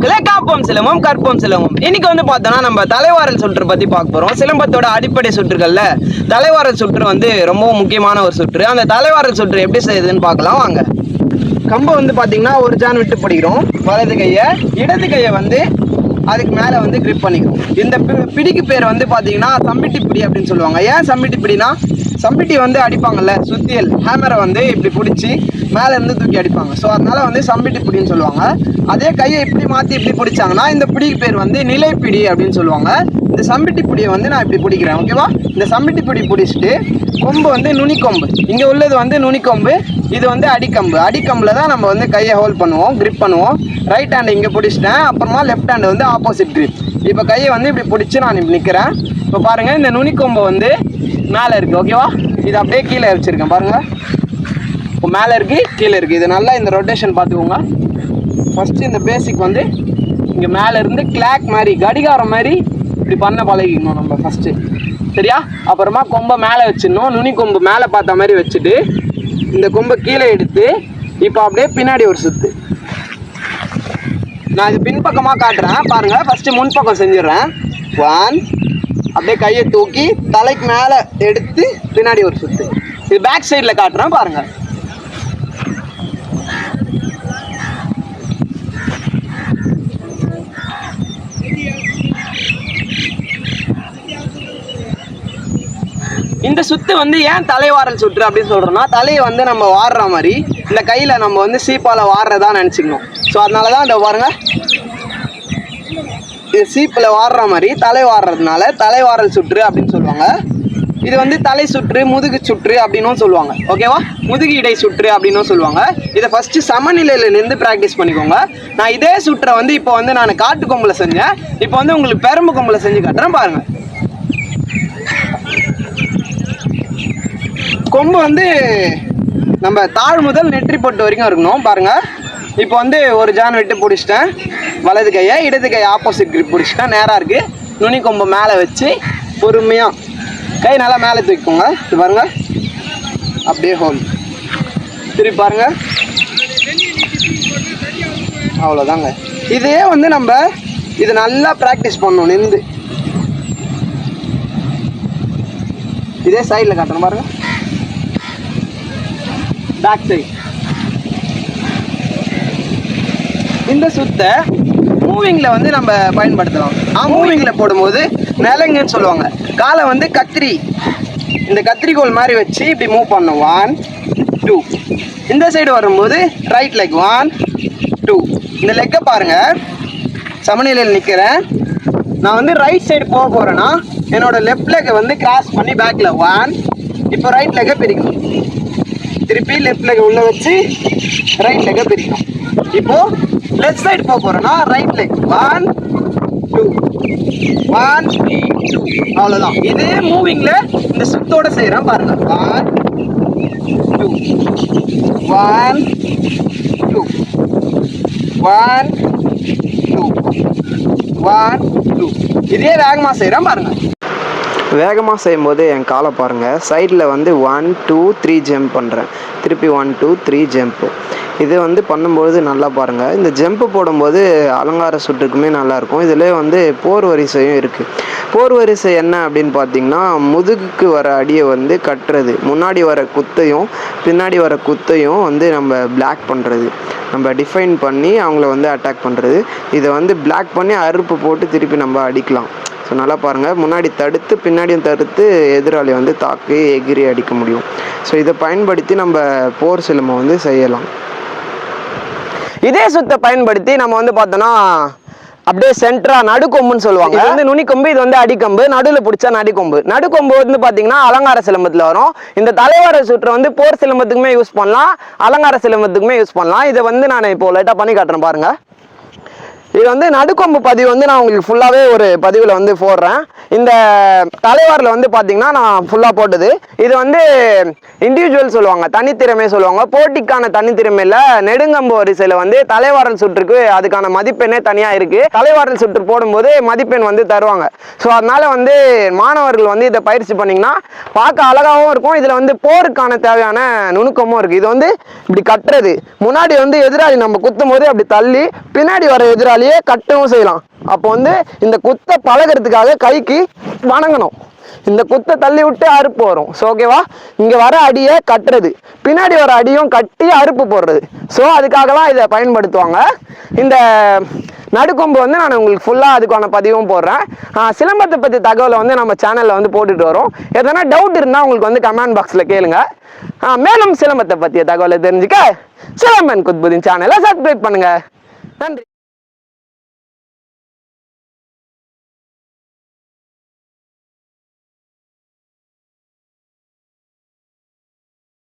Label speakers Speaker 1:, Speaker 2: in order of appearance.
Speaker 1: போக்குல காப்போம் சிலம்பம் கற்போம் சிலம்பம் இன்னைக்கு வந்து பார்த்தோன்னா நம்ம தலைவாரல் சுற்று பத்தி பார்க்க போறோம். சிலம்பத்தோட அடிப்படை சுற்றுகள்ல தலைவாரல் சுற்று வந்து ரொம்ப முக்கியமான ஒரு சுற்று. அந்த தலைவாரல் சுற்று எப்படி செய்யுதுன்னு பார்க்கலாம் வாங்க. கம்பை வந்து பார்த்தீங்கன்னா ஒரு ஜான் விட்டு பிடிக்கிறோம். வலது கையை இடது கையை வந்து அதுக்கு மேலே வந்து கிரிப் பண்ணிக்கிறோம் இந்த பி- பிடிக்கு பேர் வந்து பார்த்தீங்கன்னா சம்பிட்டி பிடி அப்படின்னு சொல்லுவாங்க. ஏன் சம்பிட்டி பிடினா சம்பிட்டி வந்து அடிப்பாங்கல்ல சுத்தியல். ஹேமரை வந்து இப்படி பிடிச்சி மேலேருந்து தூக்கி அடிப்பாங்க. ஸோ அதனால் வந்து சம்பிட்டு பிடின்னு சொல்லுவாங்க. அதே கையை இப்படி மாற்றி இப்படி பிடிச்சாங்கன்னா இந்த பிடிக்கு பேர் வந்து நிலைப்பிடி அப்படின்னு சொல்லுவாங்க. இந்த சம்பிட்டி பிடியை வந்து நான் இப்படி பிடிக்கிறேன் ஓகேவா இந்த சம்பிட்டி பிடி பிடிச்சிட்டு கொம்பு வந்து நுனிக்கொம்பு. இங்கே உள்ளது வந்து நுனிக்கொம்பு இது வந்து அடிக்கம்பு. அடிக்கம்பில் தான் நம்ம வந்து கையை ஹோல்ட் பண்ணுவோம் கிரிப் பண்ணுவோம். ரைட் ஹேண்ட் இங்கே பிடிச்சிட்டேன் அப்புறமா லெஃப்ட் ஹேண்ட் வந்து ஆப்போசிட் கிரிப் இப்போ கையை வந்து இப்படி பிடிச்சி நான் இப்படி நிற்கிறேன் இப்போ பாருங்கள் இந்த நுனிக்கொம்பு வந்து மேலே இருக்குது ஓகேவா இது அப்படியே கீழே வச்சுருக்கேன் பாருங்கள் இப்போ மேலே இருக்குது கீழே இருக்குது இது நல்லா இந்த ரொட்டேஷன் பார்த்துக்கோங்க. ஃபஸ்ட்டு இந்த பேசிக் வந்து இங்கே மேலே இருந்து கிளாக் மாதிரி கடிகாரம் மாதிரி இப்படி பண்ண பழகிக்கணும் நம்ம ஃபஸ்ட்டு சரியா? அப்புறமா கொம்பை மேலே வச்சிடணும். நுனி கொம்பு மேலே பார்த்த மாதிரி வச்சுட்டு இந்த கொம்பை கீழே எடுத்து இப்போ அப்படியே பின்னாடி ஒரு சுற்று நான் இது பின்பக்கமாக காட்டுறேன். பாருங்கள் ஃபஸ்ட்டு முன்பக்கம் செஞ்சிடுறேன். ஒன் அப்படியே கையை தூக்கி தலைக்கு மேலே எடுத்து பின்னாடி ஒரு சுற்று இது பேக் சைடில் காட்டுறேன் பாருங்கள் இந்த சுத்து வந்து ஏன் தலைவாரல் சுற்று அப்படின்னு சொல்றோம்னா தலையை வந்து நம்ம வாடுற மாதிரி இந்த கையில நம்ம வந்து சீப்பால வாடுறதா நினச்சிக்கணும். ஸோ அதனால தான் இந்த பாருங்க இது சீப்பில் வாடுற மாதிரி தலை வாடுறதுனால தலைவாரல் சுற்று அப்படின்னு சொல்லுவாங்க. இது வந்து தலை சுற்று முதுகு சுற்று அப்படின்னும் சொல்லுவாங்க. ஓகேவா முதுகு இடை சுற்று அப்படின்னும் சொல்லுவாங்க. இதை ஃபஸ்ட்டு சமநிலையிலேருந்து நின்று ப்ராக்டிஸ் பண்ணிக்கோங்க. நான் இதே சுற்றை வந்து இப்போ வந்து நான் காட்டு கொம்பில் செஞ்சேன். இப்போ வந்து உங்களுக்கு பெரம்பு கொம்பில் செஞ்சு காட்டுறேன் பாருங்கள் கொம்பு வந்து நம்ம தாழ் முதல் நெற்றி பொட்டு வரைக்கும் இருக்கணும் பாருங்கள் இப்போ வந்து ஒரு ஜான் விட்டு பிடிச்சிட்டேன். வலது கையை இடது கையை ஆப்போசிட் கிரிப் பிடிச்சிட்டேன். நேராக இருக்குது நுனி கொம்பு மேலே வச்சு பொறுமையாக கை நல்லா மேலே தூக்கிக்கோங்க. இது பாருங்கள் அப்படியே ஹோல் திருப்பி பாருங்க. அவ்வளோதாங்க இதே வந்து நம்ம இது நல்லா ப்ராக்டிஸ் பண்ணணும் நின்று இதே சைடில் காட்டணும் பாருங்கள் சைடு இந்த சுத்தை மூவிங்கில் வந்து நம்ம பயன்படுத்தலாம். ஆ மூவிங்கில் போடும்போது நிலங்குன்னு சொல்லுவாங்க. காலை வந்து கத்திரி. இந்த கத்திரிக்கோல் மாதிரி வச்சு இப்படி மூவ் பண்ணணும். ஒன் டூ இந்த சைடு வரும்போது ரைட் லெக் ஒன் டூ இந்த லெக்கை பாருங்க. சமநிலையில் நிற்கிறேன் நான் வந்து ரைட் சைடு போக போகிறேன்னா என்னோட லெஃப்ட் லெக்கை வந்து கிராஸ் பண்ணி பேக்கில் ஒன் இப்போ ரைட் லெக்கை பிரிக்கணும். திருப்பி லெஃப்ட் லெக் உள்ள வச்சு ரைட் லெக்கை பிரிக்கணும். இப்போ லெஃப்ட் சைடு போக போறேன்னா right leg one two one two அவ்வளோதான் இதே மூவிங்ல இந்த சுத்தோட செய்கிறேன் பாருங்க. One two one two one two one two இதே வேகமாக செய்கிறேன் பாருங்க. வேகமாக செய்யும்போது என் காலை பாருங்கள் சைடில் வந்து ஒன் டூ த்ரீ ஜம்ப் பண்ணுறேன் திருப்பி ஒன் டூ த்ரீ ஜம்ப்பு இது வந்து பண்ணும்போது நல்லா பாருங்கள் இந்த ஜம்ப்பு போடும்போது அலங்கார சுற்றுக்குமே நல்லாயிருக்கும் இதில் வந்து போர் வரிசையும் இருக்குது போர் வரிசை என்ன அப்படின்னு பார்த்தீங்கன்னா முதுகுக்கு வர அடியை வந்து கட்டுறது. முன்னாடி வர குத்தையும் பின்னாடி வர குத்தையும் வந்து நம்ம பிளாக் பண்ணுறது நம்ம டிஃபைன் பண்ணி அவங்கள வந்து அட்டாக் பண்ணுறது இதை வந்து பிளாக் பண்ணி அறுப்பு போட்டு திருப்பி நம்ம அடிக்கலாம். ஸோ நல்லா பாருங்கள் முன்னாடி தடுத்து பின்னாடியும் தடுத்து எதிராளி வந்து தாக்கி எகிரி அடிக்க முடியும். ஸோ இதை பயன்படுத்தி நம்ம போர் சிலம்பம் வந்து செய்யலாம். இதே சுத்தை பயன்படுத்தி நம்ம வந்து பார்த்தோன்னா அப்படியே சென்டரா நடுக்கொம்புன்னு சொல்லுவாங்க. இது வந்து நுனிக்கொம்பு இது வந்து அடிக்கொம்பு. நடுவில் பிடிச்சா நடிக்கொம்பு. நடுக்கொம்பு வந்து பார்த்தீங்கன்னா அலங்கார சிலம்பத்தில் வரும். இந்த தலைவர சுற்றை வந்து போர் சிலம்பத்துக்குமே யூஸ் பண்ணலாம். அலங்கார சிலம்பத்துக்குமே யூஸ் பண்ணலாம். இதை வந்து நான் இப்போ லைட்டாக பண்ணி காட்டுறேன் பாருங்க. இது வந்து நடுக்கொம்பு பதிவு வந்து நான் உங்களுக்கு ஃபுல்லாகவே ஒரு பதிவில் வந்து போடுறேன். இந்த தலைவாரில் வந்து பார்த்தீங்கன்னா நான் ஃபுல்லாக போட்டது. இது வந்து இண்டிவிஜுவல் சொல்லுவாங்க தனித்திறமை சொல்லுவாங்க. போட்டிக்கான தனித்திறமையில் நெடுங்கம்பு வரிசையில் வந்து தலைவாரல் சுற்றுக்கு அதுக்கான மதிப்பெண்ணே தனியாக இருக்குது தலைவாரல் சுற்று போடும்போது மதிப்பெண் வந்து தருவாங்க. ஸோ அதனால் வந்து மாணவர்கள் வந்து இதை பயிற்சி பண்ணிங்கன்னா பார்க்க அழகாகவும் இருக்கும். இதில் வந்து போருக்கான தேவையான நுணுக்கமும் இருக்குது இது வந்து இப்படி கட்டுறது. முன்னாடி வந்து எதிராளி நம்ம குத்தும் போது அப்படி தள்ளி பின்னாடி வர எதிராளி கையாலேயே கட்டவும் செய்யலாம். அப்போ வந்து இந்த குத்தை பழகிறதுக்காக கைக்கு வணங்கணும். இந்த குத்தை தள்ளி விட்டு அறுப்பு வரும். ஸோ ஓகேவா இங்கே வர அடியை கட்டுறது. பின்னாடி வர அடியும் கட்டி அறுப்பு போடுறது. ஸோ அதுக்காகலாம் இதை பயன்படுத்துவாங்க. இந்த நடுக்கொம்பு வந்து நான் உங்களுக்கு ஃபுல்லாக அதுக்கான பதிவும் போடுறேன். சிலம்பத்தை பற்றி தகவலை வந்து நம்ம சேனலில் வந்து போட்டுட்டு வரோம். எதனா டவுட் இருந்தால் உங்களுக்கு வந்து கமெண்ட் பாக்ஸில் கேளுங்க. மேலும் சிலம்பத்தை பற்றிய தகவலை தெரிஞ்சுக்க சிலம்பன் குத்புதின் சேனலை சப்ஸ்கிரைப் பண்ணுங்க. நன்றி.